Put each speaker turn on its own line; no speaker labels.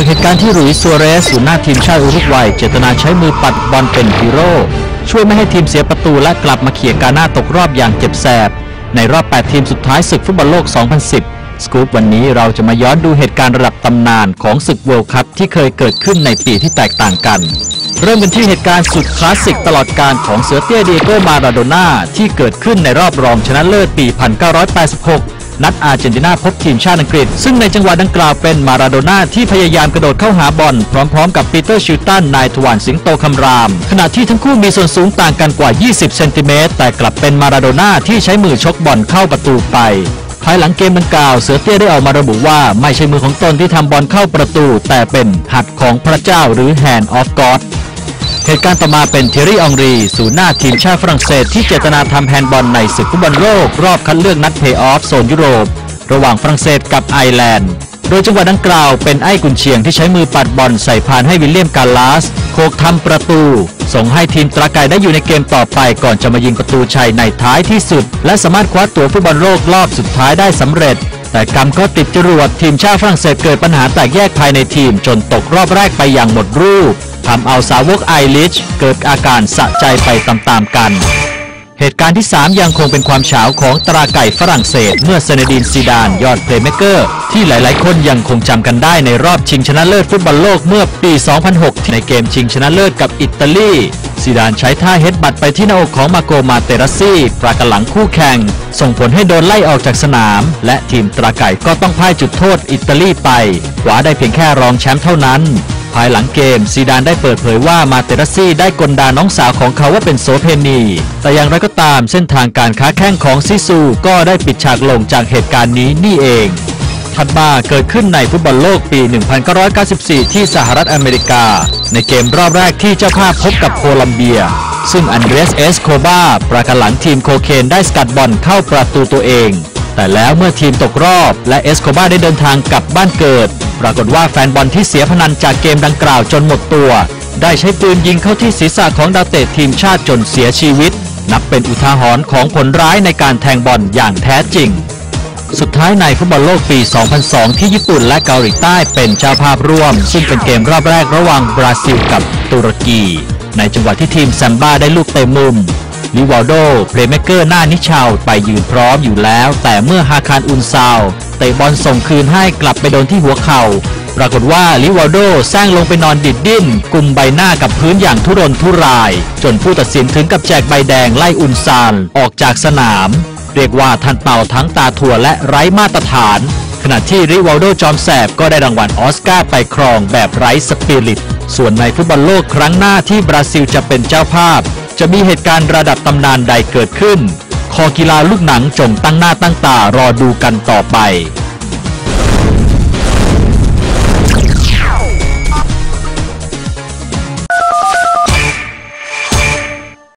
จากเหตุการณ์ที่หลุยส์ซัวเรสศูนย์หน้าทีมชาติอุรุกวัยเจตนาใช้มือปัดบอลเป็นฮีโร่ช่วยไม่ให้ทีมเสียประตูและกลับมาเขี่ยกาหน้าตกรอบอย่างเจ็บแสบ ในรอบ 8 ทีมสุดท้ายศึกฟุตบอลโลก 2010 สกู๊ปวันนี้เราจะมาย้อนดูเหตุการณ์ระดับตำนานของศึกเวิลด์คัพที่เคยเกิดขึ้นในปีที่แตกต่างกัน เริ่มกันที่เหตุการณ์สุดคลาสสิกตลอดการของเสือเตี้ยเดียโกมาราโดน่าที่เกิดขึ้นในรอบรองชนะเลิศปี 1986 นัดอาร์เจนตินาพบทีมชาติอังกฤษ ซึ่งในจังหวะดังกล่าวเป็นมาราโดน่าที่พยายามกระโดดเข้าหาบอลพร้อมๆ กับปีเตอร์ชิลตันนายทวารสิงโตคำราม ขณะที่ทั้งคู่มีส่วนสูงต่างกันกว่า 20 เซนติเมตรแต่กลับเป็นมาราโดน่าที่ใช้มือชกบอลเข้าประตูไปภายหลังเกมดังกล่าว เสือเตี้ยได้ออกมาระบุว่าไม่ใช่มือของตนที่ทำบอลเข้าประตู แต่เป็นหัดของพระเจ้าหรือ Hand of God เหตุการณ์ต่อมาเป็นเทอรี่อองรีศูนย์หน้าทีมชาติฝรั่งเศสที่เจตนาทำแฮนด์บอลในศึกฟุตบอลโลก รอบคัดเลือกนัดเพย์ออฟโซนยุโรป ระหว่างฝรั่งเศสกับไอร์แลนด์ โดยจังหวะดังกล่าวเป็นไอ้กุนเชียงที่ใช้มือปัดบอลใส่พานให้วิลเลียมกาลาส โคกทำประตู ส่งให้ทีมตราไกได้อยู่ในเกมต่อไปก่อนจะมายิงประตูชัยในท้ายที่สุด และสามารถคว้าตั๋วฟุตบอลโลกรอบสุดท้ายได้สำเร็จแต่กรรมก็ติดจรวดทีมชาติฝรั่งเศสเกิดปัญหาแตกแยกภายในทีมจนตกรอบแรกไปอย่างหมดรูป ทำเอาสาวกไอริชเกิดอาการสะใจไปตามๆกัน เหตุการณ์ที่ 3 ยังคงเป็นความเฉาของตราไก่ฝรั่งเศส เมื่อเซเนดินซีดานยอดเพลย์เมเกอร์ ที่หลายๆ คนยังคงจำกันได้ในรอบชิงชนะเลิศฟุตบอลโลกเมื่อปี 2006 ในเกมชิงชนะเลิศกับอิตาลีซีดานใช้ท่าเฮดบัตไปที่หน้าอกของมาโกมาเตรัสซี่ปรากหลังคู่แข่ง ส่งผลให้โดนไล่ออกจากสนาม และทีมตราไก่ก็ต้องพ่ายจุดโทษอิตาลีไปหวาได้เพียงแค่รองแชมป์เท่านั้น ภายหลังเกมซีดานได้เปิดเผยว่ามาเตรัสซี่ได้กลดาน้องสาวของเขาว่าเป็นโสเพณี แต่อย่างไรก็ตามเส้นทางการค้าแข้งของซิซู ก็ได้ปิดฉากลงจากเหตุการณ์นี้นี่เอง ถัดมาเกิดขึ้นในฟุตบอลโลกปี 1994 ที่สหรัฐอเมริกา ในเกมรอบแรกที่เจ้าภาพพบกับโคลัมเบีย ซึ่งอันเดรสเอสโคบาประกันหลังทีมโคเคนได้สกัดบอลเข้าประตูตัวเอง แต่แล้วเมื่อทีมตกรอบและเอสโคบาได้เดินทางกลับบ้านเกิด ปรากฏว่าแฟนบอลที่เสียพนันจากเกมดังกล่าวจนหมดตัว ได้ใช้ปืนยิงเข้าที่ศีรษะของดาวเตะทีมชาติจนเสียชีวิต นับเป็นอุทาหรณ์ของผลร้ายในการแทงบอลอย่างแท้จริง สุดท้ายในฟุตบอลโลกปี 2002 ที่ญี่ปุ่นและเกาหลีใต้เป็นเจ้าภาพร่วม ซึ่งเป็นเกมรอบแรกระหว่างบราซิลกับตุรกี ในจังหวะที่ทีมแซมบ้าได้ลูกเตะมุม ลิวาโดเพลย์เมเกอร์หน้านิชาวไปยืนพร้อมอยู่แล้ว แต่เมื่อฮาคารอุนซาวเตะบอลส่งคืนให้กลับไปโดนที่หัวเข่า ปรากฏว่าลิวาโดแซงลงไปนอนดิดดิ้นกุมใบหน้ากับพื้นอย่างทุรนทุราย จนผู้ตัดสินถึงกับแจกใบแดงไล่อุนซานออกจากสนาม เรียกว่าทันเป่าทั้งตาถั่วและไร้มาตรฐาน ขณะที่ริวาลโดจอมแสบก็ได้รางวัลออสการ์ไปครองแบบไร้สปิริตส่วนในฟุตบอลโลกครั้งหน้าที่บราซิลจะเป็นเจ้าภาพ จะมีเหตุการณ์ระดับตำนานใดเกิดขึ้น คอกีฬาลูกหนังจงตั้งหน้าตั้งตารอดูกันต่อไป